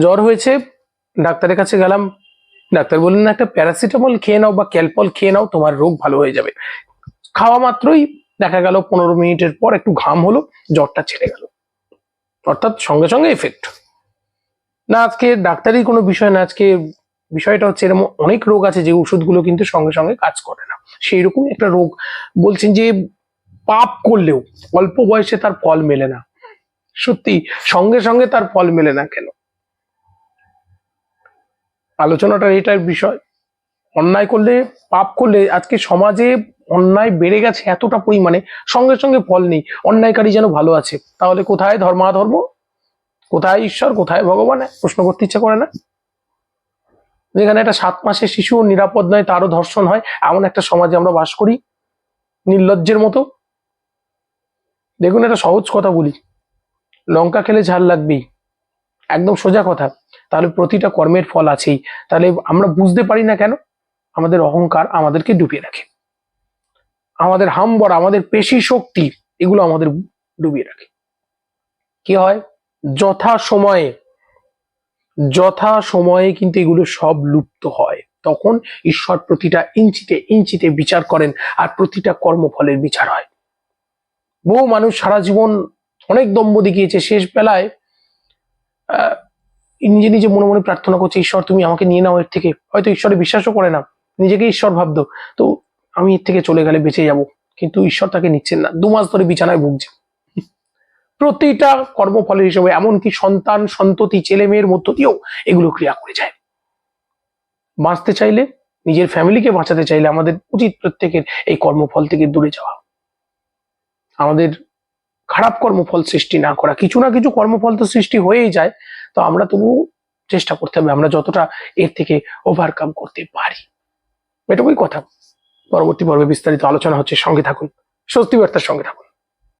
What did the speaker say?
জ্বর হয়েছে, ডাক্তারের কাছে গেলাম। ডাক্তার বললেন একটা প্যারাসিটামল খেয়ে নাও বা ক্যালপল খেয়ে নাও, তোমার রোগ ভালো হয়ে যাবে। খাওয়া মাত্রই দেখা গেল, পনেরো মিনিটের পর একটু ঘাম হলো, জ্বরটা ছেড়ে গেল। অর্থাৎ সঙ্গে সঙ্গে এফেক্ট না, আজকে ডাক্তারি কোনো বিষয় না, আজকে বিষয়টা হচ্ছে এরকম অনেক রোগ আছে যে ওষুধগুলো কিন্তু সঙ্গে সঙ্গে কাজ করে না। সেই রকম একটা রোগ। বলছেন যে, পাপ করলেও অল্প বয়সে তার ফল মেলে না। সত্যি, সঙ্গে সঙ্গে তার ফল মেলে না কেন? আলোচনাটার এটার বিষয়। অন্যায় করলে, পাপ করলে আজকে সমাজে অন্যায় বেড়ে গেছে এতটা পরিমাণে, সঙ্গে সঙ্গে ফল নেই। অন্যায়কারী যেন ভালো আছে। তাহলে কোথায় ধর্মাধর্ম কোথায় ঈশ্বর, কোথায় ভগবান? প্রশ্ন করতে ইচ্ছা করে না? যেখানে একটা সাত মাসের শিশু নিরাপদ নয়, তারও ধর্ষণ হয়। এমন একটা সমাজে আমরা বাস করি, নির্লজ্জের মতো। দেখুন, একটা সহজ কথা বলি। লঙ্কা খেলে ঝাল লাগবেই। একদম সোজা কথা। তাহলে প্রতিটা কর্মের ফল আছেই। তাহলে আমরা বুঝতে পারি না কেন? আমাদের অহংকার আমাদেরকে ডুবিয়ে রাখে। আমাদের হাম্বর, আমাদের পেশি শক্তি, এগুলো আমাদের ডুবিয়ে রাখে। কি হয়? যথা সময়ে যথা সময়ে কিন্তু এগুলো সব লুপ্ত হয়। তখন ঈশ্বর প্রতিটা ইঞ্চিতে ইঞ্চিতে বিচার করেন আর প্রতিটা কর্মফলের বিচার হয়। বহু মানুষ সারা জীবন অনেক দম্ব দেখিয়েছে। শেষ বেলায় নিজে নিজে মনে মনে প্রার্থনা করছে, ঈশ্বর, তুমি আমাকে নিয়ে নাও এর থেকে। হয়তো ঈশ্বরে বিশ্বাসও করে না নিজেকে ঈশ্বর ভাবতো, তো আমি এর থেকে চলে গেলে বেঁচে যাব। কিন্তু ঈশ্বর তাকে নিচ্ছেন না, দু মাস ধরে বিছানায় ভুগছে। প্রতিটা কর্মফলের হিসেবে এমনকি সন্তান, সন্ততি, ছেলে মেয়ের মধ্য দিয়েও এগুলো ক্রিয়া করে যায়। বাঁচতে চাইলে, নিজের ফ্যামিলিকে বাঁচাতে চাইলে আমাদের উচিত প্রত্যেকের এই কর্মফল থেকে দূরে যাওয়া। আমাদের খারাপ কর্মফল সৃষ্টি না করা, কিছু না কিছু কর্মফল তো সৃষ্টি হয়েই যায় তো আমরা তবু চেষ্টা করতে হবে, আমরা যতটা এর থেকে ওভারকাম করতে পারি। এটুকুই কথা। পরবর্তী পর্বে বিস্তারিত আলোচনা হচ্ছে সঙ্গে থাকুন, স্বস্তি বার্তার সঙ্গে থাকুন।